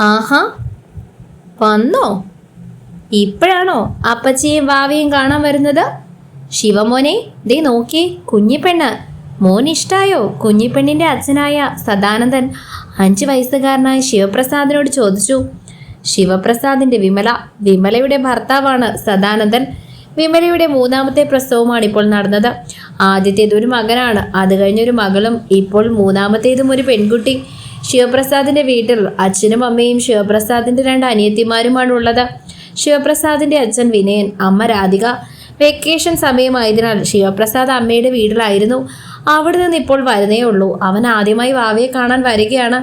ആഹാ വന്നോ? ഇപ്പോഴാണോ അപ്പച്ചിയും വാവയും കാണാൻ വരുന്നത്? ശിവമോനെ ദേ നോക്കി കുഞ്ഞിപ്പെണ്ണ്. മോൻ ഇഷ്ടായോ? കുഞ്ഞിപ്പെണ്ണിന്റെ അച്ഛനായ സദാനന്ദൻ അഞ്ച് വയസ്സുകാരനായ ശിവപ്രസാദിനോട് ചോദിച്ചു. ശിവപ്രസാദിന്റെ വിമല വിമലയുടെ ഭർത്താവാണ് സദാനന്ദൻ. വിമലയുടെ മൂന്നാമത്തെ പ്രസവമാണ് ഇപ്പോൾ നടന്നത്. ആദ്യത്തേത് ഒരു മകനാണ്. അത് കഴിഞ്ഞൊരു മകളും ഇപ്പോൾ മൂന്നാമത്തേതും ഒരു പെൺകുട്ടി. ശിവപ്രസാദിന്റെ വീട്ടിൽ അച്ഛനും അമ്മയും ശിവപ്രസാദിന്റെ രണ്ട് അനിയത്തിമാരുമാണ് ഉള്ളത് ശിവപ്രസാദിന്റെ അച്ഛൻ വിനയൻ അമ്മ രാധിക. വെക്കേഷൻ സമയമായതിനാൽ ശിവപ്രസാദ് അമ്മയുടെ വീട്ടിലായിരുന്നു. അവിടെ നിന്ന് ഇപ്പോൾ വരുന്നേ ഉള്ളൂ. അവൻ ആദ്യമായി വാവയെ കാണാൻ വരികയാണ്.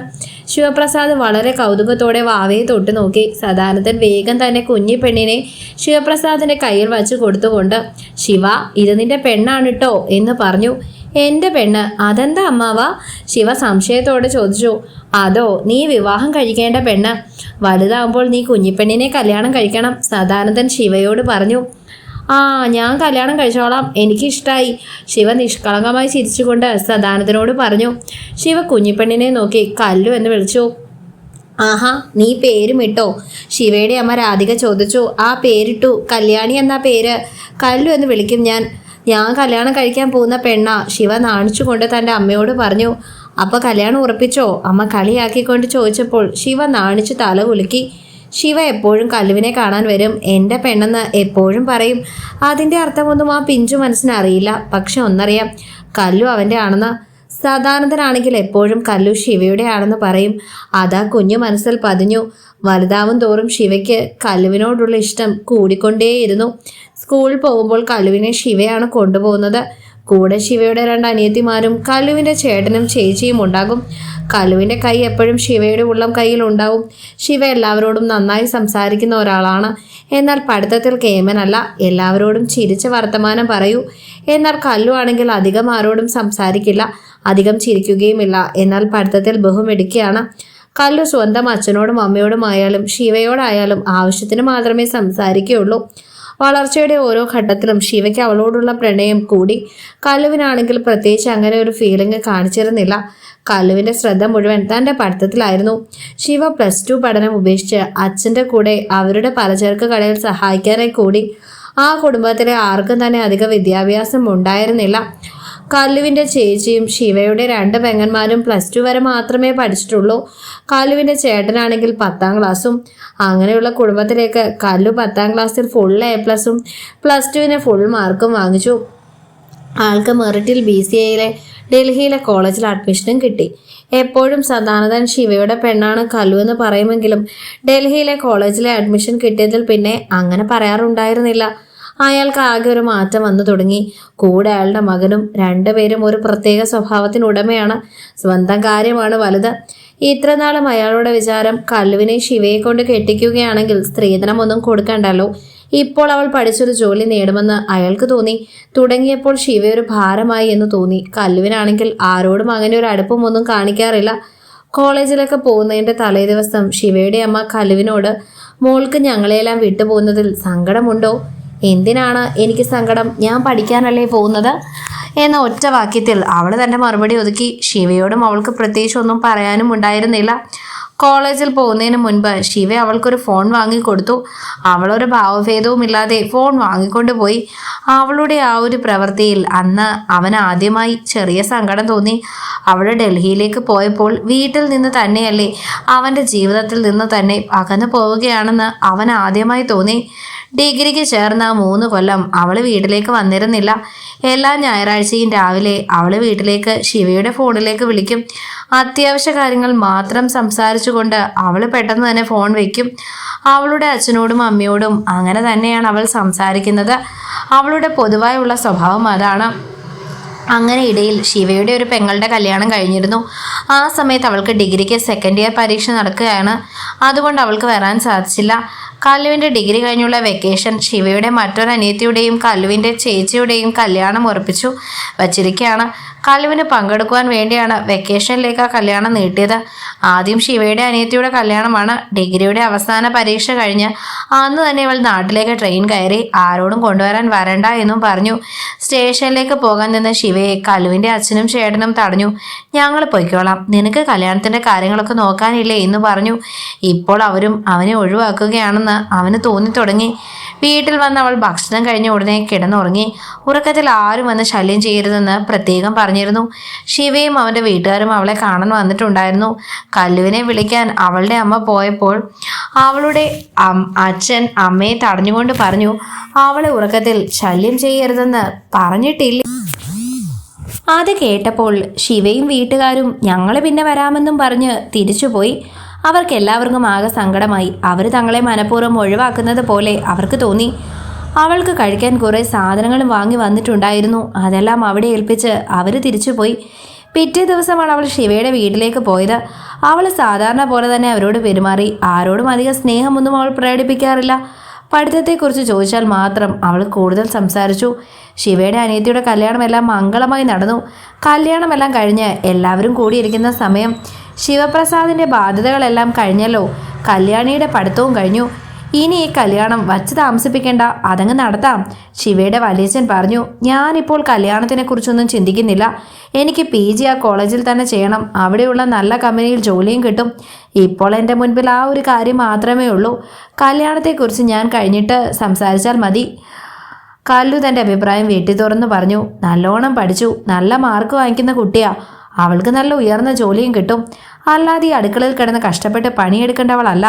ശിവപ്രസാദ് വളരെ കൗതുകത്തോടെ വാവയെ തൊട്ട് നോക്കി. സദാനന്ദൻ വേഗം തന്നെ കുഞ്ഞി പെണ്ണിനെ ശിവപ്രസാദിന്റെ കയ്യിൽ വച്ച് കൊടുത്തുകൊണ്ട് ശിവ ഇത് നിന്റെ പെണ്ണാണ് കേട്ടോ എന്ന് പറഞ്ഞു. എന്റെ പെണ്ണ്. അതെന്താ അമ്മാവ? ശിവ സംശയത്തോടെ ചോദിച്ചു. അതോ നീ വിവാഹം കഴിക്കേണ്ട പെണ്ണ്? വലുതാവുമ്പോൾ നീ കുഞ്ഞിപ്പെണ്ണിനെ കല്യാണം കഴിക്കണം സദാനന്ദൻ ശിവയോട് പറഞ്ഞു. ആ ഞാൻ കല്യാണം കഴിച്ചോളാം. എനിക്കിഷ്ടായി. ശിവ നിഷ്കളങ്കമായി ചിരിച്ചുകൊണ്ട് സദാനന്ദനോട് പറഞ്ഞു. ശിവ കുഞ്ഞിപ്പെണ്ണിനെ നോക്കി കല്ലു എന്ന് വിളിച്ചു. ആഹാ നീ പേരും ഇട്ടോ? ശിവയുടെ അമ്മ രാധിക ചോദിച്ചു. ആ പേരിട്ടു. കല്യാണി എന്ന പേര്. കല്ലു എന്ന് വിളിക്കും ഞാൻ. ഞാൻ കല്യാണം കഴിക്കാൻ പോകുന്ന പെണ്ണ. ശിവ നാണിച്ചുകൊണ്ട് തന്റെ അമ്മയോട് പറഞ്ഞു അപ്പൊ കല്യാണം ഉറപ്പിച്ചോ? അമ്മ കളിയാക്കിക്കൊണ്ട് ചോദിച്ചപ്പോൾ ശിവ നാണിച്ച് തല കുലുക്കി. ശിവ എപ്പോഴും കല്ലുവിനെ കാണാൻ വരും. എന്റെ പെണ്ണെന്ന് എപ്പോഴും പറയും. അതിന്റെ അർത്ഥമൊന്നും ആ പിഞ്ചു മനസ്സിനറിയില്ല പക്ഷെ ഒന്നറിയാം കല്ലു അവന്റെ ആണെന്ന്. സദാനന്ദനാണെങ്കിൽ എപ്പോഴും കല്ലു ശിവയുടെ ആണെന്ന് പറയും. അതാ കുഞ്ഞു മനസ്സിൽ പതിഞ്ഞു. വലുതാവും തോറും ശിവയ്ക്ക് കല്ലുവിനോടുള്ള ഇഷ്ടം കൂടിക്കൊണ്ടേയിരുന്നു. സ്കൂളിൽ പോകുമ്പോൾ കല്ലുവിനെ ശിവയാണ് കൊണ്ടുപോകുന്നത്. കൂടെ ശിവയുടെ രണ്ട് അനിയത്തിമാരും കല്ലുവിന്റെ ചേട്ടനും ചേച്ചിയും ഉണ്ടാകും. കല്ലുവിന്റെ കൈ എപ്പോഴും ശിവയുടെ ഉള്ളം കയ്യിൽ ഉണ്ടാവും. ശിവ എല്ലാവരോടും നന്നായി സംസാരിക്കുന്ന ഒരാളാണ്. എന്നാൽ പഠിത്തത്തിൽ കേമനല്ല. എല്ലാവരോടും ചിരിച്ച വർത്തമാനം പറയൂ. എന്നാൽ കല്ലു ആണെങ്കിൽ അധികം ആരോടും സംസാരിക്കില്ല. അധികം ചിരിക്കുകയുമില്ല. എന്നാൽ പഠിത്തത്തിൽ ബഹുമിടുക്കിയാണ് കല്ലു സ്വന്തം അച്ഛനോടും അമ്മയോടുമായാലും ശിവയോടായാലും ആവശ്യത്തിന് മാത്രമേ സംസാരിക്കുകയുള്ളൂ. വളർച്ചയുടെ ഓരോ ഘട്ടത്തിലും ശിവയ്ക്ക് അവളോടുള്ള പ്രണയം കൂടി. കല്ലുവിനാണെങ്കിൽ പ്രത്യേകിച്ച് അങ്ങനെ ഒരു ഫീലിംഗ് കാണിച്ചിരുന്നില്ല. കല്ലുവിന്റെ ശ്രദ്ധ മുഴുവൻ തന്റെ പഠിത്തത്തിലായിരുന്നു. ശിവ പ്ലസ് ടു പഠനം ഉപേക്ഷിച്ച് അച്ഛന്റെ കൂടെ അവരുടെ പലചരക്ക് കടയിൽ സഹായിക്കാനായി കൂടി. ആ കുടുംബത്തിലെ ആർക്കും തന്നെ അധിക വിദ്യാഭ്യാസം ഉണ്ടായിരുന്നില്ല. കല്ലുവിന്റെ ചേച്ചിയും ശിവയുടെ രണ്ട് പെങ്ങന്മാരും പ്ലസ് ടു വരെ മാത്രമേ പഠിച്ചിട്ടുള്ളൂ. കല്ലുവിന്റെ ചേട്ടനാണെങ്കിൽ പത്താം ക്ലാസ്സും. അങ്ങനെയുള്ള കുടുംബത്തിലേക്ക് കല്ലു പത്താം ക്ലാസ്സിൽ ഫുൾ എ പ്ലസും പ്ലസ് ടുവിന് ഫുൾ മാർക്കും വാങ്ങിച്ചു. ആൾക്ക് മെറിറ്റിൽ ബി സി എയിലെ ഡൽഹിയിലെ കോളേജിൽ അഡ്മിഷനും കിട്ടി. എപ്പോഴും സദാനന്ദൻ ശിവയുടെ പെണ്ണാണ് കലു എന്ന് പറയുമെങ്കിലും ഡൽഹിയിലെ കോളേജിലെ അഡ്മിഷൻ കിട്ടിയതിൽ പിന്നെ അങ്ങനെ പറയാറുണ്ടായിരുന്നില്ല. അയാൾക്ക് ആകെ ഒരു മാറ്റം വന്നു തുടങ്ങി. കൂടെ അയാളുടെ മകനും രണ്ടുപേരും ഒരു പ്രത്യേക സ്വഭാവത്തിനുടമയാണ്. സ്വന്തം കാര്യമാണ് വലുത്. ഇത്രനാളും അയാളുടെ വിചാരം കല്ലുവിനെ ശിവയെ കൊണ്ട് കെട്ടിക്കുകയാണെങ്കിൽ സ്ത്രീധനമൊന്നും കൊടുക്കണ്ടല്ലോ. ഇപ്പോൾ അവൾ പഠിച്ചൊരു ജോലി നേടുമെന്ന് അയാൾക്ക് തോന്നി. തുടങ്ങിയപ്പോൾ ശിവ ഒരു ഭാരമായി എന്ന് തോന്നി. കല്ലുവിനാണെങ്കിൽ ആരോടും അങ്ങനെ ഒരു അടുപ്പമൊന്നും കാണിക്കാറില്ല. കോളേജിലൊക്കെ പോകുന്നതിന്റെ തലേ ദിവസം ശിവയുടെ അമ്മ കല്ലുവിനോട് മോൾക്ക് ഞങ്ങളെയെല്ലാം വിട്ടുപോകുന്നതിൽ സങ്കടമുണ്ടോ? എന്തിനാണ് എനിക്ക് സങ്കടം? ഞാൻ പഠിക്കാനല്ലേ പോകുന്നത്? എന്ന ഒറ്റ വാക്യത്തിൽ അവൾ തന്റെ മറുപടി ഒതുക്കി. ശിവയോടും അവൾക്ക് പ്രത്യേകിച്ച് ഒന്നും പറയാനും ഉണ്ടായിരുന്നില്ല. കോളേജിൽ പോകുന്നതിന് മുൻപ് ശിവ അവൾക്കൊരു ഫോൺ വാങ്ങിക്കൊടുത്തു. അവളൊരു ഭാവഭേദവുമില്ലാതെ ഫോൺ വാങ്ങിക്കൊണ്ട് പോയി. അവളുടെ ആ ഒരു പ്രവൃത്തിയിൽ അന്ന് അവൻ ആദ്യമായി ചെറിയ സങ്കടം തോന്നി. അവൾ ഡൽഹിയിലേക്ക് പോയപ്പോൾ വീട്ടിൽ നിന്ന് തന്നെയല്ലേ അവന്റെ ജീവിതത്തിൽ നിന്ന് തന്നെ അകന്നു പോവുകയാണെന്ന് അവൻ ആദ്യമായി തോന്നി. ഡിഗ്രിക്ക് ചേർന്ന മൂന്ന് കൊല്ലം അവൾ വീട്ടിലേക്ക് വന്നിരുന്നില്ല. എല്ലാ ഞായറാഴ്ചയും രാവിലെ അവൾ വീട്ടിലേക്ക് ശിവയുടെ ഫോണിലേക്ക് വിളിക്കും. അത്യാവശ്യ കാര്യങ്ങൾ മാത്രം സംസാരിച്ചുകൊണ്ട് അവൾ പെട്ടെന്ന് തന്നെ ഫോൺ വെക്കും. അവളുടെ അച്ഛനോടും അമ്മയോടും അങ്ങനെ തന്നെയാണ് അവൾ സംസാരിക്കുന്നത്. അവളുടെ പൊതുവായുള്ള സ്വഭാവം അതാണ്. അങ്ങനെ ഇടയിൽ ശിവയുടെ ഒരു പെങ്ങളുടെ കല്യാണം കഴിഞ്ഞിരുന്നു. ആ സമയത്ത് അവൾക്ക് ഡിഗ്രിക്ക് സെക്കൻഡ് ഇയർ പരീക്ഷ നടക്കുകയാണ്. അതുകൊണ്ട് അവൾക്ക് വരാൻ സാധിച്ചില്ല. കല്ലുവിന്റെ ഡിഗ്രി കഴിഞ്ഞുള്ള വെക്കേഷൻ ശിവയുടെ മറ്റൊരു അനിയത്തിയുടെയും കല്ലുവിന്റെ ചേച്ചിയുടെയും കല്യാണം ഉറപ്പിച്ചു വച്ചിരിക്കുകയാണ്. കല്ലുവിന് പങ്കെടുക്കുവാൻ വേണ്ടിയാണ് വെക്കേഷനിലേക്ക് ആ കല്യാണം നീട്ടിയത്. ആദ്യം ശിവയുടെ അനിയത്തിയുടെ കല്യാണമാണ്. ഡിഗ്രിയുടെ അവസാന പരീക്ഷ കഴിഞ്ഞ് അന്ന് തന്നെ ഇവൾ നാട്ടിലേക്ക് ട്രെയിൻ കയറി ആരോടും കൊണ്ടുവരാൻ വരണ്ട എന്നും പറഞ്ഞു. സ്റ്റേഷനിലേക്ക് പോകാൻ നിന്ന ശിവയെ കല്ലുവിന്റെ അച്ഛനും ചേട്ടനും തടഞ്ഞു. ഞങ്ങൾ പൊയ്ക്കോളാം. നിനക്ക് കല്യാണത്തിന്റെ കാര്യങ്ങളൊക്കെ നോക്കാനില്ലേ? എന്ന് പറഞ്ഞു. ഇപ്പോൾ അവരും അവനെ ഒഴിവാക്കുകയാണെന്ന് അവന് തോന്നി തുടങ്ങി. വീട്ടിൽ വന്ന് അവൾ ഭക്ഷണം കഴിഞ്ഞ ഉടനെ കിടന്നുറങ്ങി. ഉറക്കത്തിൽ ആരും വന്ന് ശല്യം ചെയ്യരുതെന്ന് പ്രത്യേകം പറഞ്ഞിരുന്നു. ശിവയും അവന്റെ വീട്ടുകാരും അവളെ കാണാൻ വന്നിട്ടുണ്ടായിരുന്നു. കല്ലുവിനെ വിളിക്കാൻ അവളുടെ അമ്മ പോയപ്പോൾ അവളുടെ അച്ഛൻ അമ്മയെ തടഞ്ഞുകൊണ്ട് പറഞ്ഞു അവളെ ഉറക്കത്തിൽ ശല്യം ചെയ്യരുതെന്ന് പറഞ്ഞിട്ടില്ല. അത് കേട്ടപ്പോൾ ശിവയും വീട്ടുകാരും ഞങ്ങൾ പിന്നെ വരാമെന്നും പറഞ്ഞ് തിരിച്ചുപോയി. അവർക്ക് എല്ലാവർക്കും ആകെ സങ്കടമായി. അവർ തങ്ങളെ മനഃപൂർവം ഒഴിവാക്കുന്നത് പോലെ അവർക്ക് തോന്നി. അവൾക്ക് കഴിക്കാൻ കുറേ സാധനങ്ങളും വാങ്ങി വന്നിട്ടുണ്ടായിരുന്നു. അതെല്ലാം അവിടെ ഏൽപ്പിച്ച് അവർ തിരിച്ചുപോയി. പിറ്റേ ദിവസമാണ് അവൾ ശിവയുടെ വീട്ടിലേക്ക് പോയത്. അവൾ സാധാരണ പോലെ തന്നെ അവരോട് പെരുമാറി. ആരോടും അധികം സ്നേഹമൊന്നും അവൾ പ്രകടിപ്പിക്കാറില്ല. പഠിത്തത്തെക്കുറിച്ച് ചോദിച്ചാൽ മാത്രം അവൾ കൂടുതൽ സംസാരിച്ചു. ശിവയുടെ അനിയത്തിയുടെ കല്യാണമെല്ലാം മംഗളമായി നടന്നു. കല്യാണമെല്ലാം കഴിഞ്ഞ് എല്ലാവരും കൂടിയിരിക്കുന്ന സമയം ശിവപ്രസാദിന്റെ ബാധ്യതകളെല്ലാം കഴിഞ്ഞല്ലോ. കല്യാണിയുടെ പഠിത്തവും കഴിഞ്ഞു. ഇനി ഈ കല്യാണം വച്ച് താമസിപ്പിക്കേണ്ട. അതങ്ങ് നടത്താം. ശിവയുടെ വലിയച്ഛൻ പറഞ്ഞു ഞാനിപ്പോൾ കല്യാണത്തിനെ കുറിച്ചൊന്നും ചിന്തിക്കുന്നില്ല. എനിക്ക് പി. ജി. ആ കോളേജിൽ തന്നെ ചെയ്യണം. അവിടെയുള്ള നല്ല കമ്പനിയിൽ ജോലിയും കിട്ടും. ഇപ്പോൾ എന്റെ മുൻപിൽ ആ ഒരു കാര്യം മാത്രമേ ഉള്ളൂ. കല്യാണത്തെക്കുറിച്ച് ഞാൻ കഴിഞ്ഞിട്ട് സംസാരിച്ചാൽ മതി. കല്ലു തന്റെ അഭിപ്രായം വീട്ടിൽ തുറന്നു പറഞ്ഞു നല്ലോണം പഠിച്ചു. നല്ല മാർക്ക് വാങ്ങിക്കുന്ന കുട്ടിയാ. അവൾക്ക് നല്ല ഉയർന്ന ജോലിയും കിട്ടും. അല്ലാതെ ഈ അടുക്കളയിൽ കിടന്ന് കഷ്ടപ്പെട്ട് പണിയെടുക്കേണ്ടവളല്ല.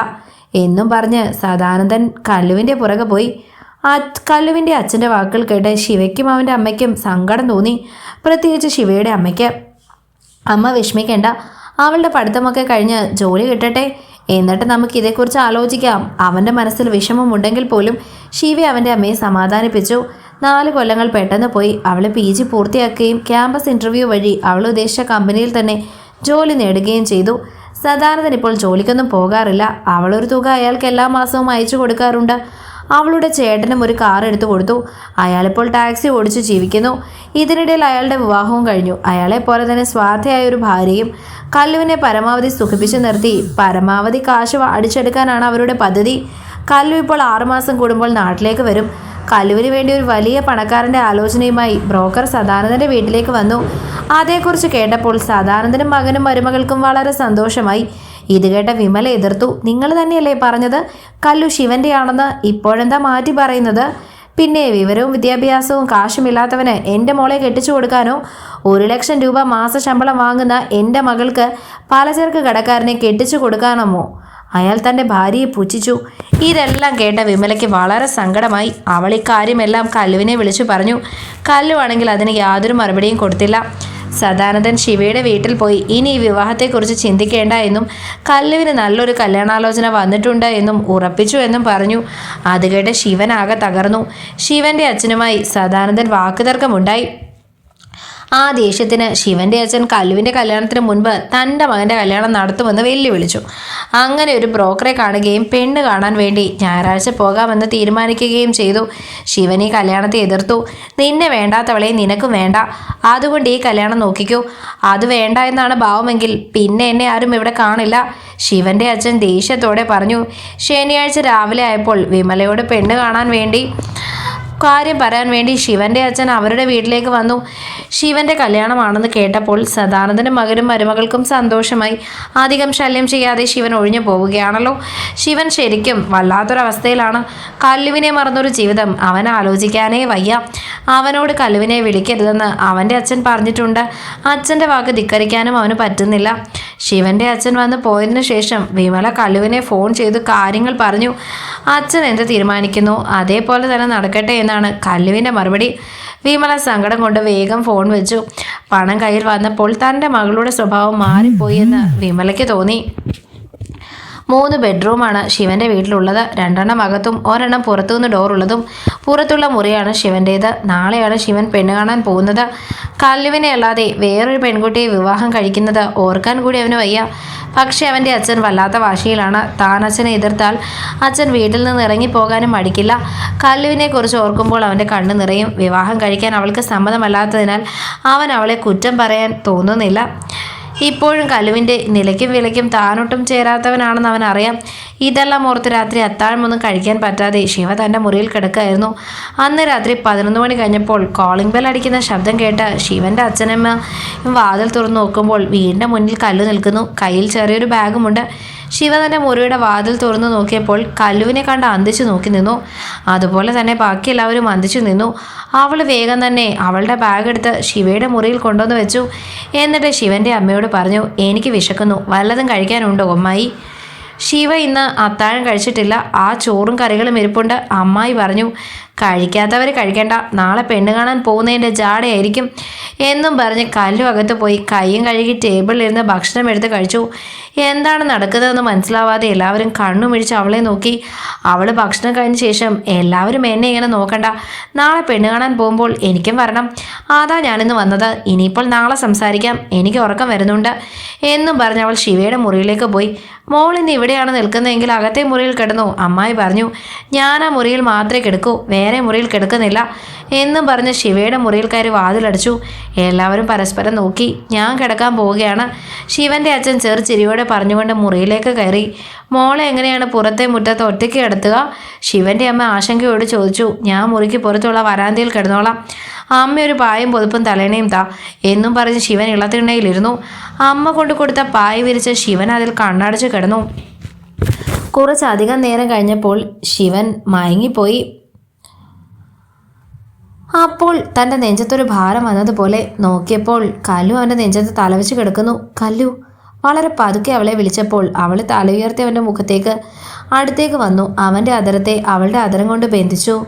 എന്നും പറഞ്ഞ് സദാനന്ദൻ കല്ലുവിന്റെ പുറകെ പോയി. ആ കല്ലുവിന്റെ അച്ഛന്റെ വാക്കുകൾ കേട്ട് ശിവയ്ക്കും അവന്റെ അമ്മയ്ക്കും സങ്കടം തോന്നി. പ്രത്യേകിച്ച് ശിവയുടെ അമ്മയ്ക്ക്. അമ്മ വിഷമിക്കേണ്ട. അവളുടെ പഠിത്തമൊക്കെ കഴിഞ്ഞ് ജോലി കിട്ടട്ടെ. എന്നിട്ട് നമുക്ക് ഇതേക്കുറിച്ച് ആലോചിക്കാം. അവന്റെ മനസ്സിൽ വിഷമമുണ്ടെങ്കിൽ പോലും ശിവ അവന്റെ അമ്മയെ സമാധാനിപ്പിച്ചു. നാല് കൊല്ലങ്ങൾ പെട്ടെന്ന് പോയി. അവൾ പി ജി പൂർത്തിയാക്കുകയും ക്യാമ്പസ് ഇന്റർവ്യൂ വഴി അവൾ ഉദ്ദേശിച്ച കമ്പനിയിൽ തന്നെ ജോലി നേടുകയും ചെയ്തു. സദാനന്ദൻ ഇപ്പോൾ ജോലിക്കൊന്നും പോകാറില്ല. അവളൊരു തുക അയാൾക്ക് എല്ലാ മാസവും അയച്ചു കൊടുക്കാറുണ്ട്. അവളുടെ ചേട്ടനും ഒരു കാർ എടുത്തു കൊടുത്തു. അയാളിപ്പോൾ ടാക്സി ഓടിച്ചു ജീവിക്കുന്നു. ഇതിനിടയിൽ അയാളുടെ വിവാഹവും കഴിഞ്ഞു. അയാളെ പോലെ തന്നെ സ്വാർത്ഥയായ ഒരു ഭാര്യയും കല്ലുവിനെ പരമാവധി സുഖിപ്പിച്ചു നിർത്തി. പരമാവധി കാശ് അടിച്ചെടുക്കാനാണ് അവരുടെ പദ്ധതി. കല്ലു ഇപ്പോൾ ആറുമാസം കൂടുമ്പോൾ നാട്ടിലേക്ക് വരും. കല്ലുവിന് വേണ്ടി ഒരു വലിയ പണക്കാരന്റെ ആലോചനയുമായി ബ്രോക്കർ സദാനന്ദന്റെ വീട്ടിലേക്ക് വന്നു. അതേക്കുറിച്ച് കേട്ടപ്പോൾ സദാനന്ദനും മകനും മരുമകൾക്കും വളരെ സന്തോഷമായി. ഇത് കേട്ട വിമല എതിർത്തു. നിങ്ങൾ തന്നെയല്ലേ പറഞ്ഞത്? കല്ലു ശിവന്റെ ആണെന്ന് ഇപ്പോഴെന്താ മാറ്റി പറയുന്നത്? പിന്നെ വിവരവും വിദ്യാഭ്യാസവും കാശുമില്ലാത്തവന് എന്റെ മോളെ കെട്ടിച്ചു കൊടുക്കാനോ? ഒരു ലക്ഷം രൂപ മാസ ശമ്പളം വാങ്ങുന്ന എന്റെ മകൾക്ക് പലചരക്ക് കടക്കാരനെ കെട്ടിച്ചു കൊടുക്കാനമോ അയാൾ തന്റെ ഭാര്യയെ പുച്ഛിച്ചു ഇതെല്ലാം കേട്ട വിമലയ്ക്ക് വളരെ സങ്കടമായി. അവൾ ഇക്കാര്യമെല്ലാം കല്ലുവിനെ വിളിച്ചു പറഞ്ഞു. കല്ലുവാണെങ്കിൽ അതിന് യാതൊരു മറുപടിയും കൊടുത്തില്ല. സദാനന്ദൻ ശിവയുടെ വീട്ടിൽ പോയി. ഇനി ഈ വിവാഹത്തെക്കുറിച്ച് ചിന്തിക്കേണ്ട എന്നും കല്ലുവിന് നല്ലൊരു കല്യാണാലോചന വന്നിട്ടുണ്ട് എന്നും ഉറപ്പിച്ചു എന്നും പറഞ്ഞു. അത് കേട്ട് ശിവനാകെ തകർന്നു. ശിവന്റെ അച്ഛനുമായി സദാനന്ദൻ വാക്കുതർക്കമുണ്ടായി. ആ ദേഷ്യത്തിന് ശിവന്റെ അച്ഛൻ കല്ലുവിന്റെ കല്യാണത്തിന് മുൻപ് തന്റെ മകന്റെ കല്യാണം നടത്തുമെന്ന് വെല്ലുവിളിച്ചു. അങ്ങനെ ഒരു ബ്രോക്കറെ കാണുകയും പെണ്ണ് കാണാൻ വേണ്ടി ഞായറാഴ്ച പോകാമെന്ന് തീരുമാനിക്കുകയും ചെയ്തു. ശിവൻ ഈ കല്യാണത്തെ എതിർത്തു. നിന്നെ വേണ്ടാത്തവളെ നിനക്കും വേണ്ട. അതുകൊണ്ട് ഈ കല്യാണം നോക്കിക്കൂ. അത് വേണ്ട എന്നാണ് ഭാവമെങ്കിൽ പിന്നെ എന്നെ ആരും ഇവിടെ കാണില്ല. ശിവന്റെ അച്ഛൻ ദേഷ്യത്തോടെ പറഞ്ഞു. ശനിയാഴ്ച രാവിലെ ആയപ്പോൾ വിമലയോട് പെണ്ണ് കാണാൻ വേണ്ടി കാര്യം പറയാൻ വേണ്ടി ശിവന്റെ അച്ഛൻ അവരുടെ വീട്ടിലേക്ക് വന്നു. ശിവന്റെ കല്യാണമാണെന്ന് കേട്ടപ്പോൾ സദാനന്ദനും മകനും മരുമകൾക്കും സന്തോഷമായി. അധികം ശല്യം ചെയ്യാതെ ശിവൻ ഒഴിഞ്ഞു പോവുകയാണല്ലോ. ശിവൻ ശരിക്കും വല്ലാത്തൊരവസ്ഥയിലാണ്. കല്ലുവിനെ മറന്നൊരു ജീവിതം അവൻ ആലോചിക്കാനേ വയ്യ. അവനോട് കല്ലുവിനെ വിളിക്കരുതെന്ന് അവന്റെ അച്ഛൻ പറഞ്ഞിട്ടുണ്ട്. അച്ഛന്റെ വാക്ക് ധിക്കരിക്കാനും അവന് പറ്റുന്നില്ല. ശിവന്റെ അച്ഛൻ വന്ന് പോയതിനു ശേഷം വിമല കല്ലുവിനെ ഫോൺ ചെയ്ത് കാര്യങ്ങൾ പറഞ്ഞു. അച്ഛൻ എന്ത് തീരുമാനിക്കുന്നു? അതേപോലെ തന്നെ നടക്കട്ടെ എന്നാണ് കല്ലുവിന്റെ മറുപടി. വിമല സങ്കടം കൊണ്ട് വേഗം ഫോൺ വെച്ചു. പണം കയ്യിൽ വന്നപ്പോൾ തന്റെ മകളുടെ സ്വഭാവം മാറിപ്പോയി എന്ന് വിമലയ്ക്ക് തോന്നി. മൂന്ന് ബെഡ്റൂമാണ് ശിവന്റെ വീട്ടിലുള്ളത്. രണ്ടെണ്ണം അകത്തും ഒരെണ്ണം പുറത്തുനിന്ന് ഡോറുള്ളതും. പുറത്തുള്ള മുറിയാണ് ശിവന്റേത് നാളെയാണ് ശിവൻ പെണ്ണ് കാണാൻ പോകുന്നത്. കല്ലുവിനെ അല്ലാതെ വേറൊരു പെൺകുട്ടിയെ വിവാഹം കഴിക്കുന്നത് ഓർക്കാൻ കൂടി അവന് വയ്യ. പക്ഷേ അവന്റെ അച്ഛൻ വല്ലാത്ത വാശിയിലാണ്. താൻ അച്ഛനെ എതിർത്താൽ അച്ഛൻ വീട്ടിൽ നിന്ന് ഇറങ്ങിപ്പോകാനും മടിക്കില്ല. കല്ലുവിനെ കുറിച്ച് ഓർക്കുമ്പോൾ അവന്റെ കണ്ണ് നിറയും. വിവാഹം കഴിക്കാൻ അവൾക്ക് സമ്മതമല്ലാത്തതിനാൽ അവൻ അവളെ കുറ്റം പറയാൻ തോന്നുന്നില്ല. ഇപ്പോഴും കലുവിന്റെ നിലയ്ക്കും വിലയ്ക്കും താനൊട്ടും ചേരാത്തവനാണെന്ന് അവൻ അറിയാം. ഇതെല്ലാം ഓർത്ത് രാത്രി അത്താഴമൊന്നും കഴിക്കാൻ പറ്റാതെ ശിവ തന്റെ മുറിയിൽ കിടക്കുകയായിരുന്നു അന്ന് രാത്രി പതിനൊന്ന് മണി കഴിഞ്ഞപ്പോൾ കോളിംഗ് ബെൽ അടിക്കുന്ന ശബ്ദം കേട്ട ശിവന്റെ അച്ഛനമ്മ വാതിൽ തുറന്നു നോക്കുമ്പോൾ വീടിന്റെ മുന്നിൽ കല്ലു നിൽക്കുന്നു. കയ്യിൽ ചെറിയൊരു ബാഗുമുണ്ട് ശിവ തന്റെ മുറിയുടെ വാതിൽ തുറന്നു നോക്കിയപ്പോൾ കല്ലുവിനെ കണ്ട് അന്തിച്ചു നോക്കി നിന്നു. അതുപോലെ തന്നെ ബാക്കി എല്ലാവരും അന്തിച്ചു നിന്നു. അവൾ വേഗം തന്നെ അവളുടെ ബാഗ് എടുത്ത് ശിവയുടെ മുറിയിൽ കൊണ്ടുവന്ന് വെച്ചു. എന്നിട്ട് ശിവന്റെ അമ്മയോട് പറഞ്ഞു എനിക്ക് വിശക്കുന്നു. വല്ലതും കഴിക്കാനുണ്ടോ അമ്മായി? ശിവ ഇന്ന് അത്താഴം കഴിച്ചിട്ടില്ല. ആ ചോറും കറികളും ഇരിപ്പുണ്ട്. അമ്മായി പറഞ്ഞു കഴിക്കാത്തവർ കഴിക്കേണ്ട. നാളെ പെണ്ണ് കാണാൻ പോകുന്നതിന്റെ ജാടയായിരിക്കും എന്നും പറഞ്ഞ് കല്ലും അകത്ത് പോയി കൈയും കഴുകി ടേബിളിലിരുന്ന് ഭക്ഷണം എടുത്ത് കഴിച്ചു. എന്താണ് നടക്കുന്നതെന്ന് മനസ്സിലാവാതെ എല്ലാവരും കണ്ണു മിഴിച്ച് അവളെ നോക്കി. അവൾ ഭക്ഷണം കഴിഞ്ഞ ശേഷം എല്ലാവരും എന്നെ ഇങ്ങനെ നോക്കണ്ട. നാളെ പെണ്ണ് കാണാൻ പോകുമ്പോൾ എനിക്കും വരണം. അതാ ഞാനിന്ന് വന്നത്. ഇനിയിപ്പോൾ നാളെ സംസാരിക്കാം. എനിക്ക് ഉറക്കം വരുന്നുണ്ട്. എന്നും പറഞ്ഞ് അവൾ ശിവയുടെ മുറിയിലേക്ക് പോയി. മോൾ ഇന്ന് ഇവിടെയാണ് നിൽക്കുന്നതെങ്കിൽ അകത്തെ മുറിയിൽ കിടന്നു. അമ്മായി പറഞ്ഞു ഞാൻ ആ മുറിയിൽ മാത്രമേ കിടക്കൂ. വേറെ മുറിയിൽ കിടക്കുന്നില്ല എന്നും പറഞ്ഞ് ശിവയുടെ മുറിയിൽ കയറി വാതിലടിച്ചു. എല്ലാവരും പരസ്പരം നോക്കി. ഞാൻ കിടക്കാൻ പോവുകയാണ്. ശിവന്റെ അച്ഛൻ ചെറു ചിരിയോടെ പറഞ്ഞുകൊണ്ട് മുറിയിലേക്ക് കയറി. മോളെ എങ്ങനെയാണ് പുറത്തെ മുറ്റത്ത് ഒറ്റയ്ക്ക് കിടത്തുക? ശിവന്റെ അമ്മ ആശങ്കയോട് ചോദിച്ചു. ഞാൻ മുറിക്ക് പുറത്തുള്ള വരാന്തയിൽ കിടന്നോളാം. അമ്മ ഒരു പായും പൊതുപ്പും തലേണയും താ എന്നും പറഞ്ഞ് ശിവൻ ഇളത്തിണ്ണയിലിരുന്നു. അമ്മ കൊണ്ടു കൊടുത്ത പായ വിരിച്ച് ശിവൻ അതിൽ കണ്ണടച്ച് കിടന്നു. കുറച്ചധികം നേരം കഴിഞ്ഞപ്പോൾ ശിവൻ മയങ്ങിപ്പോയി. അപ്പോൾ തന്റെ നെഞ്ചത്തൊരു ഭാരം വന്നതുപോലെ നോക്കിയപ്പോൾ കല്ലു അവന്റെ നെഞ്ചത്ത് തലവെച്ച് കിടക്കുന്നു. കല്ലു വളരെ പതുക്കെ അവളെ വിളിച്ചപ്പോൾ അവൾ തല ഉയർത്തി അവന്റെ മുഖത്തേക്ക് അടുത്തേക്ക് വന്നു. അവന്റെ അതരത്തെ അവളുടെ അതരം കൊണ്ട് ബന്ധിച്ചു.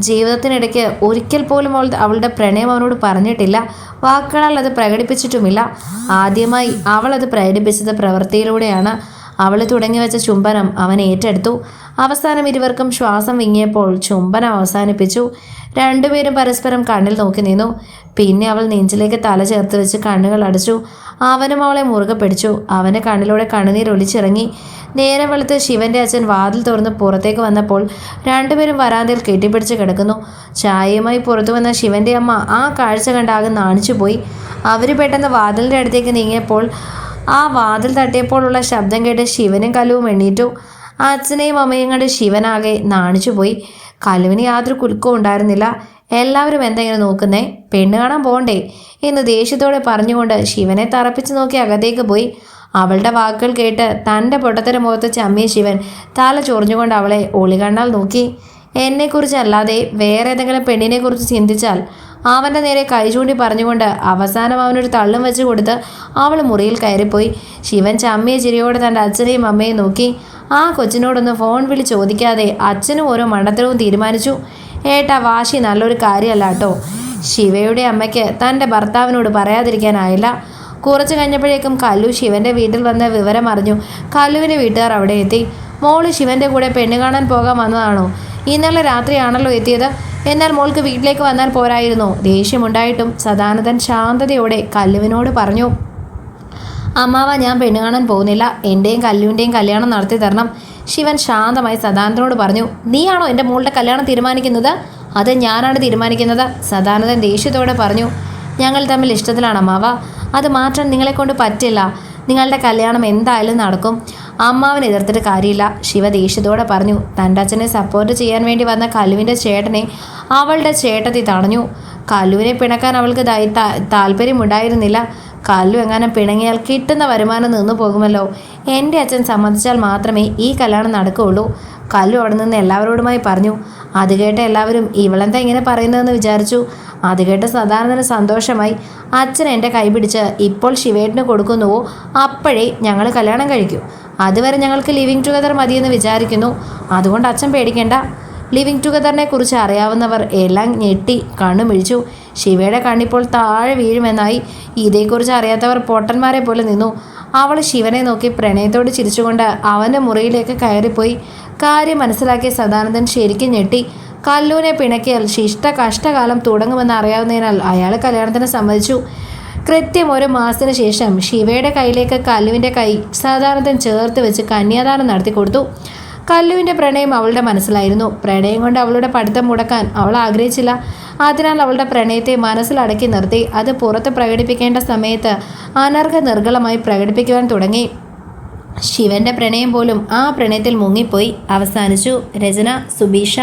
ജീവിതത്തിനിടയ്ക്ക് ഒരിക്കൽ പോലും അവൾ അവളുടെ പ്രണയം അവനോട് പറഞ്ഞിട്ടില്ല. വാക്കുകളാൽ അത് പ്രകടിപ്പിച്ചിട്ടുമില്ല. ആദ്യമായി അവൾ അത് പ്രകടിപ്പിച്ചത് പ്രവൃത്തിയിലൂടെയാണ്. അവൾ തുടങ്ങി വെച്ച ചുംബനം അവൻ ഏറ്റെടുത്തു. അവസാനം ഇരുവർക്കും ശ്വാസം വിങ്ങിയപ്പോൾ ചുംബനം അവസാനിപ്പിച്ചു. രണ്ടുപേരും പരസ്പരം കണ്ണിൽ നോക്കി നിന്നു. പിന്നെ അവൾ നെഞ്ചിലേക്ക് തല ചേർത്ത് വെച്ച് കണ്ണുകൾ അടച്ചു. അവനും അവളെ മുറുകെ പിടിച്ചു. അവന്റെ കണ്ണിലൂടെ കണ്ണുനീർ ഒലിച്ചിറങ്ങി. നേരെ വെളുത്ത് ശിവന്റെ അച്ഛൻ വാതിൽ തുറന്ന് പുറത്തേക്ക് വന്നപ്പോൾ രണ്ടുപേരും വരാന്തയിൽ കെട്ടിപ്പിടിച്ച് കിടക്കുന്നു. ചായയുമായി പുറത്തു വന്ന ശിവന്റെ അമ്മ ആ കാഴ്ച കണ്ടാകെ നാണിച്ചു പോയി അവർ പെട്ടെന്ന് വാതിലിന്റെ അടുത്തേക്ക് നീങ്ങിയപ്പോൾ ആ വാതിൽ തട്ടിയപ്പോഴുള്ള ശബ്ദം കേട്ട് ശിവനും കലുവും എണ്ണീറ്റു അച്ഛനെയും അമ്മയും കണ്ട് ശിവനാകെ നാണിച്ചുപോയി കലുവിന് യാതൊരു കുലുക്കവും ഉണ്ടായിരുന്നില്ല. എല്ലാവരും എന്തെങ്കിലും നോക്കുന്നേ? പെണ്ണ് കാണാൻ പോകണ്ടേ? എന്ന് ദേഷ്യത്തോടെ പറഞ്ഞുകൊണ്ട് ശിവനെ തറപ്പിച്ച് നോക്കി അകത്തേക്ക് പോയി. അവളുടെ വാക്കുകൾ കേട്ട് തന്റെ പൊട്ടത്തര മുഖത്ത് ചമ്മിയ ശിവൻ തല ചൊറിഞ്ഞുകൊണ്ട് അവളെ ഒളികണ്ണാൽ നോക്കി. എന്നെക്കുറിച്ചല്ലാതെ വേറെ ഏതെങ്കിലും പെണ്ണിനെക്കുറിച്ച് ചിന്തിച്ചാൽ അവന്റെ നേരെ കൈ ചൂണ്ടി പറഞ്ഞുകൊണ്ട് അവസാനം അവനൊരു തള്ളും വെച്ച് കൊടുത്ത് അവൾ മുറിയിൽ കയറിപ്പോയി. ശിവൻ ചമ്മിയ ചിരിയോടെ തന്റെ അച്ഛനെയും അമ്മയും നോക്കി. ആ കൊച്ചിനോടൊന്ന് ഫോൺ വിളി ചോദിക്കാതെ അച്ഛനും ഓരോ മണ്ടത്തരവും തീരുമാനിച്ചു. ഏട്ടാ വാശി നല്ലൊരു കാര്യമല്ല കേട്ടോ. ശിവയുടെ അമ്മയ്ക്ക് തന്റെ ഭർത്താവിനോട് പറയാതിരിക്കാനായില്ല. കുറച്ച് കഴിഞ്ഞപ്പോഴേക്കും കല്ലു ശിവന്റെ വീട്ടിൽ വന്ന വിവരം അറിഞ്ഞു. കല്ലുവിന്റെ വീട്ടുകാർ അവിടെ എത്തി. മോൾ ശിവന്റെ കൂടെ പെണ്ണ് കാണാൻ പോകാൻ വന്നതാണോ? ഇന്നലെ രാത്രിയാണല്ലോ എത്തിയത്. എന്നാൽ മോൾക്ക് വീട്ടിലേക്ക് വന്നാൽ പോരായിരുന്നു. ദേഷ്യമുണ്ടായിട്ടും സദാനന്ദൻ ശാന്തതയോടെ കല്ലുവിനോട് പറഞ്ഞു അമ്മാവ ഞാൻ പെണ്ണ് കാണാൻ പോകുന്നില്ല. എന്റെയും കല്ലുവിന്റെയും കല്യാണം നടത്തി തരണം. ശിവൻ ശാന്തമായി സദാനന്ദനോട് പറഞ്ഞു നീയാണോ എന്റെ മോളുടെ കല്യാണം തീരുമാനിക്കുന്നത്? അത് ഞാനാണ് തീരുമാനിക്കുന്നത് സദാനന്ദൻ ദേഷ്യത്തോടെ പറഞ്ഞു. ഞങ്ങൾ തമ്മിൽ ഇഷ്ടത്തിലാണ് അമ്മാവ. അത് മാറ്റാൻ നിങ്ങളെക്കൊണ്ട് പറ്റില്ല. നിങ്ങളുടെ കല്യാണം എന്തായാലും നടക്കും. അമ്മാവൻ എതിർത്തിട്ട് കാര്യമില്ല. ശിവ ദേഷ്യത്തോടെ പറഞ്ഞു തന്റെ അച്ഛനെ സപ്പോർട്ട് ചെയ്യാൻ വേണ്ടി വന്ന കലുവിന്റെ ചേട്ടനെ അവളുടെ ചേട്ടത്തി തടഞ്ഞു. കലുവിനെ പിണക്കാൻ അവൾക്ക് താല്പര്യമുണ്ടായിരുന്നില്ല. കല്ലു എങ്ങാനും പിണങ്ങിയാൽ കിട്ടുന്ന വരുമാനം നിന്നു പോകുമല്ലോ. എന്റെ അച്ഛൻ സമ്മതിച്ചാൽ മാത്രമേ ഈ കല്യാണം നടക്കുകയുള്ളൂ. കല്ലു അവിടെ നിന്ന് എല്ലാവരോടുമായി പറഞ്ഞു അത് കേട്ട് എല്ലാവരും ഇവളെന്താ ഇങ്ങനെ പറയുന്നതെന്ന് വിചാരിച്ചു? അത് കേട്ട് സദാനന്ദന് സന്തോഷമായി അച്ഛൻ എന്റെ കൈപിടിച്ച് ഇപ്പോൾ ശിവേട്ടിന് കൊടുക്കുന്നുവോ? അപ്പോഴേ ഞങ്ങൾ കല്യാണം കഴിക്കൂ. അതുവരെ ഞങ്ങൾക്ക് ലിവിങ് ടുഗദർ മതിയെന്ന് വിചാരിക്കുന്നു. അതുകൊണ്ട് അച്ഛൻ പേടിക്കേണ്ട. ലിവിങ് ടുഗദറിനെ കുറിച്ച് അറിയാവുന്നവർ എല്ലാം ഞെട്ടി കണ്ണു മിഴിച്ചു. ശിവയുടെ കണ്ണിപ്പോൾ താഴെ വീഴുമെന്നായി ഇതേക്കുറിച്ച് അറിയാത്തവർ പൊട്ടന്മാരെ പോലെ നിന്നു. അവൾ ശിവനെ നോക്കി പ്രണയത്തോട് ചിരിച്ചുകൊണ്ട് അവന്റെ മുറിയിലേക്ക് കയറിപ്പോയി. കാര്യം മനസ്സിലാക്കിയ സദാനന്ദൻ ശരിക്കും ഞെട്ടി. കല്ലൂനെ പിണക്കിയാൽ ശിഷ്ട കഷ്ടകാലം തുടങ്ങുമെന്ന് അറിയാവുന്നതിനാൽ അയാൾ കല്യാണത്തിന് സമ്മതിച്ചു. കൃത്യം ഒരു മാസത്തിന് ശേഷം ശിവയുടെ കയ്യിലേക്ക് കല്ലുവിന്റെ കൈ സാധാരണ ചേർത്ത് വെച്ച് കന്യാദാനം നടത്തി കൊടുത്തു. കല്ലുവിന്റെ പ്രണയം അവളുടെ മനസ്സിലായിരുന്നു. പ്രണയം കൊണ്ട് അവളുടെ പഠിത്തം മുടക്കാൻ അവൾ ആഗ്രഹിച്ചില്ല. അതിനാൽ അവളുടെ പ്രണയത്തെ മനസ്സിലടക്കി നിർത്തി. അത് പുറത്ത് പ്രകടിപ്പിക്കേണ്ട സമയത്ത് അനർഘ നിർഗളമായി പ്രകടിപ്പിക്കുവാൻ തുടങ്ങി. ശിവന്റെ പ്രണയം പോലും ആ പ്രണയത്തിൽ മുങ്ങിപ്പോയി. അവസാനിച്ചു രചന സുബീഷ.